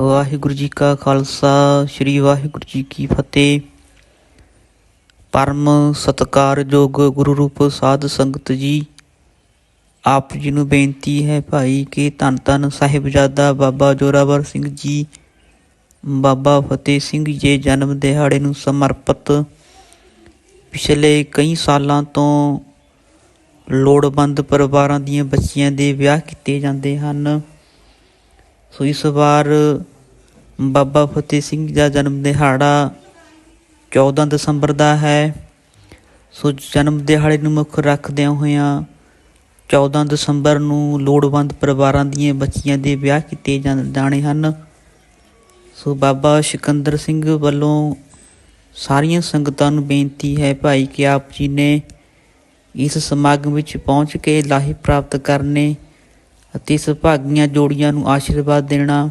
ਵਾਹਿਗੁਰੂ ਜੀ ਕਾ ਖਾਲਸਾ, ਸ੍ਰੀ ਵਾਹਿਗੁਰੂ ਜੀ ਕੀ ਫਤਿਹ। ਪਰਮ ਸਤਕਾਰਯੋਗ ਗੁਰੂ ਰੂਪ ਸਾਧ ਸੰਗਤ ਜੀ, ਆਪ ਜੀ ਨੂੰ ਬੇਨਤੀ ਹੈ ਭਾਈ ਕਿ ਧੰਨ ਧੰਨ ਸਾਹਿਬਜ਼ਾਦਾ ਬਾਬਾ ਜੋਰਾਵਰ ਸਿੰਘ ਜੀ, ਬਾਬਾ ਫਤਿਹ ਸਿੰਘ ਜੀ ਜਨਮ ਦਿਹਾੜੇ ਨੂੰ ਸਮਰਪਿਤ। ਪਿਛਲੇ ਕਈ ਸਾਲਾਂ ਤੋਂ ਲੋੜਵੰਦ ਪਰਿਵਾਰਾਂ ਦੀਆਂ ਬੱਚੀਆਂ ਦੇ ਵਿਆਹ ਕੀਤੇ ਜਾਂਦੇ ਹਨ। ਸੋ ਇਸ ਵਾਰ ਬਾਬਾ ਫਤਿਹ ਸਿੰਘ ਜੀ ਦਾ ਜਨਮ ਦਿਹਾੜਾ 14 ਦਸੰਬਰ ਦਾ ਹੈ। ਸੋ ਜਨਮ ਦਿਹਾੜੇ ਨੂੰ ਮੁੱਖ ਰੱਖਦਿਆਂ ਹੋਇਆਂ 14 ਦਸੰਬਰ ਨੂੰ ਲੋੜਵੰਦ ਪਰਿਵਾਰਾਂ ਦੀਆਂ ਬੱਚੀਆਂ ਦੇ ਵਿਆਹ ਕੀਤੇ ਜਾਂ- ਜਾਣੇ ਹਨ। ਸੋ ਬਾਬਾ ਸਿਕੰਦਰ ਸਿੰਘ ਵੱਲੋਂ ਸਾਰੀਆਂ ਸੰਗਤਾਂ ਨੂੰ ਬੇਨਤੀ ਹੈ ਭਾਈ ਕਿ ਆਪ ਜੀ ਨੇ ਇਸ ਸਮਾਗਮ ਵਿੱਚ ਪਹੁੰਚ ਕੇ ਲਾਹੀ ਪ੍ਰਾਪਤ ਕਰਨੇ ਅਤੇ ਸੁਭਾਗੀਆਂ ਜੋੜੀਆਂ ਨੂੰ ਆਸ਼ੀਰਵਾਦ ਦੇਣਾ